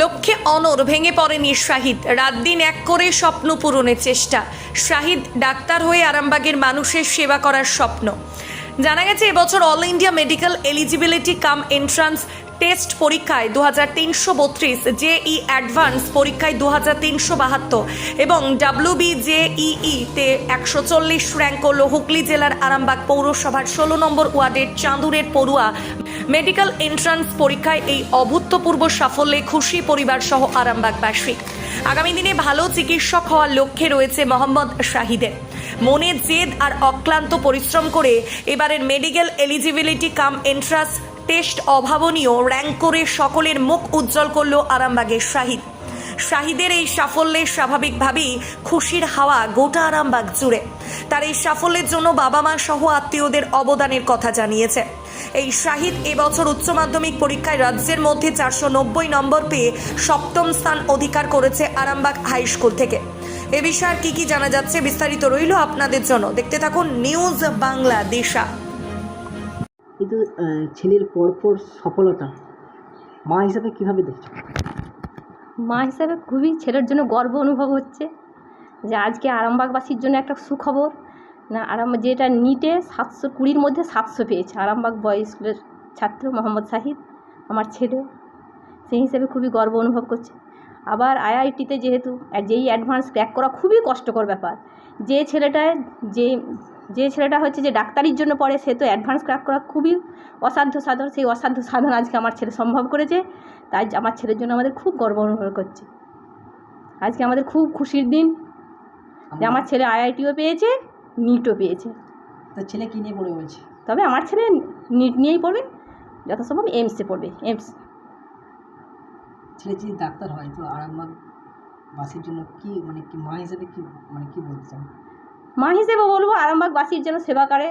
লক্ষ্যে অনর ভেঙে পড়েনি শাহিদ। রাত দিন এক করে স্বপ্ন পূরণের চেষ্টা। শাহিদ ডাক্তার হয়ে আরামবাগের মানুষের সেবা করার স্বপ্ন। জানা গেছে, এবছর all India medical eligibility cum entrance test পরীক্ষায় দু হাজার তিনশো বত্রিশ জেই অ্যাডভান্স পরীক্ষায় দু হাজার তিনশো বাহাত্তর এবং ডাব্লিউবি জেইই তে একশো চল্লিশ র্যাঙ্ক করল হুগলি জেলার আরামবাগ পৌরসভার ষোলো নম্বর ওয়ার্ডের চাঁদুরের পড়ুয়া মেডিকেল এন্ট্রান্স পরীক্ষায় এই অভূতপূর্ব সাফল্যে খুশি পরিবার সহ আরামবাগবাসী। আগামী দিনে ভালো চিকিৎসক হওয়ার লক্ষ্যে রয়েছে মোহাম্মদ শাহিদের। মনে জেদ আর অক্লান্ত পরিশ্রম করে এবারের medical eligibility cum entrance test অভাবনীয় র্যাঙ্ক করে সকলের মুখ উজ্জ্বল করল আরামবাগের শাহিদ। শাহিদের এই সাফল্যে স্বাভাবিকভাবেই খুশির হাওয়া গোটা আরামবাগ জুড়ে। তার এই সাফল্যের জন্য বাবা মা সহ আত্মীয়দের অবদানের কথা জানিয়েছে। এই শাহিদ এবছর উচ্চ মাধ্যমিক পরীক্ষায় রাজ্যের মধ্যে চারশো নব্বই নম্বর পেয়ে সপ্তম স্থান অধিকার করেছে আরামবাগ হাই স্কুল থেকে। এ বিষয়ে আর কি কি জানা যাচ্ছে বিস্তারিত রইল আপনাদের জন্য। দেখতে থাকুন নিউজ বাংলা দেশা। কিন্তু ছেলের পরপর সফলতা মা হিসাবে কীভাবে দেখছ মা হিসাবে খুবই ছেলের জন্য গর্ব অনুভব হচ্ছে যে আজকে আরামবাগবাসীর জন্য একটা সুখবর না আরাম যেটা নিটে সাতশো কুড়ির মধ্যে সাতশো পেয়েছে। আরামবাগ বয়েজ স্কুলের ছাত্র মোহাম্মদ শাহিদ আমার ছেলে। সেই হিসেবে খুবই গর্ব অনুভব করছে। আবার আইআইটিতে যেহেতু যেই অ্যাডভান্স ক্র্যাক করা খুবই কষ্টকর ব্যাপার যে ছেলেটায় যে যে ছেলেটা হচ্ছে যে ডাক্তারির জন্য পড়ে সে তো অ্যাডভান্স ক্র্যাক করা খুবই অসাধ্য সাধন। সেই অসাধ্য সাধন আজকে আমার ছেলে সম্ভব করেছে। তাই আমার ছেলের জন্য আমাদের খুব গর্ব অনুভব করছে। আজকে আমাদের খুব খুশির দিন যে আমার ছেলে আইআইটিও পেয়েছে। নিটও পেয়েছে। তো ছেলে কি নিয়ে পড়ে বলছে? তবে আমার ছেলে নিট নিয়েই পড়বে যথাসম্ভব এমসে পড়বে এমস ছেলে যদি ডাক্তার হয় তো আরামবাগ বাসীর জন্য কি মানে কি মা হিসেবে কি মানে কি বলতে চান? মা হিসেবে বলব আরামবাগবাসীর যেন সেবা করে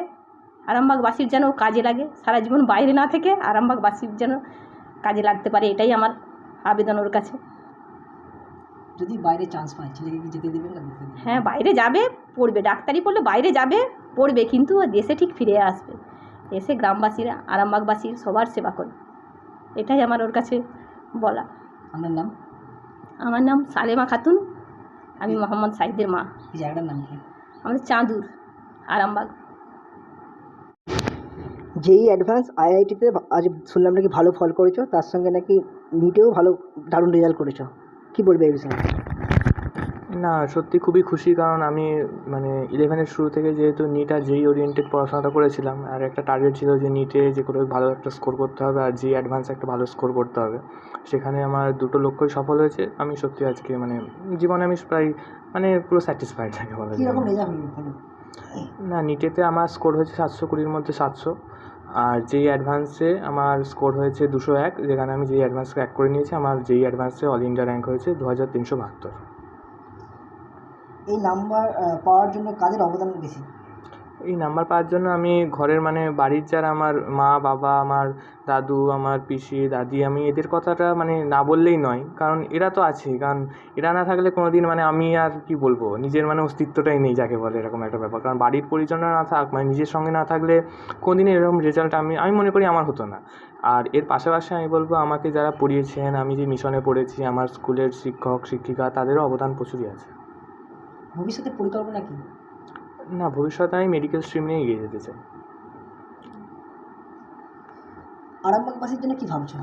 আরামবাগবাসীর যেন কাজে লাগে সারা জীবন বাইরে না থেকে আরামবাগবাসীর যেন কাজে লাগতে পারে এটাই আমার আবেদন ওর কাছে। যদি বাইরে চান্স পায় ছেলেকে কি যেতে দেবেন না যেতে দেবেন হ্যাঁ বাইরে যাবে পড়বে। ডাক্তারি পড়লে বাইরে যাবে পড়বে কিন্তু ও দেশে ঠিক ফিরে আসবে। এসে গ্রামবাসীরা আরামবাগবাসীর সবার সেবা করবে। এটাই আমার ওর কাছে বলা। আপনার নাম? আমার নাম সালেমা খাতুন। আমি মোহাম্মদ সাইদের মা। এই জায়গাটার নাম কি? আমাদের চাঁদুর আরামবাগ। যেই অ্যাডভান্স আইআইটিতে আজ শুনলাম নাকি ভালো ফল করেছ তার সঙ্গে নাকি নিটেও ভালো দারুণ রেজাল্ট করেছ। কি বলবে এই বিষয়ে? না সত্যি খুবই খুশি কারণ আমি মানে ইলেভেনের শুরু থেকে যেহেতু নিট আর জেই ওরিয়েন্টেড পড়াশোনাটা করেছিলাম আর একটা টার্গেট ছিল যে নিটে যে করে ভালো একটা স্কোর করতে হবে আর যেই অ্যাডভান্স একটা ভালো স্কোর করতে হবে। সেখানে আমার দুটো লক্ষ্যই সফল হয়েছে। আমি সত্যি আজকে মানে জীবনে আমি প্রায় মানে পুরো স্যাটিসফাইড থাকে বলা যায়। না নিটেতে আমার স্কোর হয়েছে সাতশো কুড়ির মধ্যে সাতশো। আর যেই অ্যাডভান্সে আমার স্কোর হয়েছে দুশো এক, যেখানে আমি যেই অ্যাডভান্স ক্র্যাক করে নিয়েছি, আমার যেই অ্যাডভান্সে অল ইন্ডিয়া র্যাঙ্ক হয়েছে দু হাজার তিনশো বাহাত্তর। এই নাম্বার পাওয়ার জন্য কাদের অবদান বেশি? এই নাম্বার পাওয়ার জন্য আমি ঘরের মানে বাড়ির যারা আমার মা, বাবা, আমার দাদু, আমার পিসি, দাদি, আমি এদের কথাটা মানে না বললেই নয়। কারণ এরা তো আছেই কারণ এরা না থাকলে কোনো দিন মানে আমি আর কি বলব? নিজের মানে অস্তিত্বটাই নেই যাকে বলে এরকম একটা ব্যাপার। কারণ বাড়ির পরিজনরা না থাক মানে নিজের সঙ্গে না থাকলে কোনোদিন এরকম রেজাল্ট আমি আমি মনে করি আমার হতো না। আর এর পাশাপাশি আমি বলব, আমাকে যারা পড়িয়েছেন, আমি যে মিশনে পড়েছি, আমার স্কুলের শিক্ষক, শিক্ষিকা, তাদেরও অবদান প্রচুরই আছে। ভবিষ্যতে পরিকল্পনা কি? না ভবিষ্যতে আমি মেডিকেল স্ট্রিম নিয়ে এগিয়ে যেতে চাই। আরামবাগবাসীর জন্য কি ভাবছ?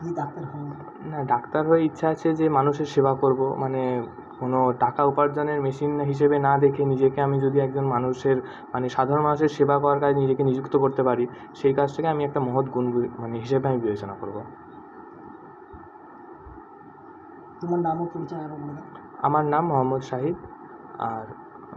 যদি ডাক্তার হও। না ডাক্তার হয়ে ইচ্ছা আছে যে মানুষের সেবা করব। মানে কোনো টাকা উপার্জনের মেশিন হিসেবে না দেখে নিজেকে আমি যদি একজন মানুষের মানে সাধারণ মানুষের সেবা করার কাজে নিজেকে নিযুক্ত করতে পারি সেই কাজটাকে আমি একটা মহৎ গুণ মানে হিসেবে আমি বিবেচনা করব। তোমার নাম ও পরিচয় আমার নাম মোহাম্মদ শাহিদ। আর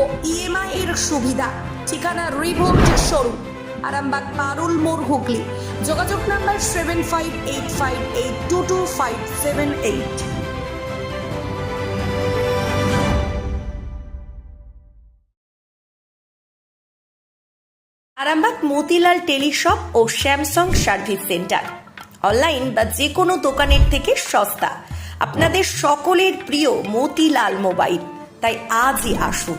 ও ইএমআই এর সুবিধা। ঠিকানা রিভোল্ট শোরুম, আরামবাগ, পারুল, মোড় হুগলি। যোগাযোগ number seven five eight five eight two two five seven eight Arambagh Motilal teleshop ও স্যামসাং সার্ভিস সেন্টার। অনলাইন বা যে কোনো দোকানের থেকে সস্তা। আপনাদের সকলের প্রিয় মতিলাল মোবাইল। তাই আজই আসুন।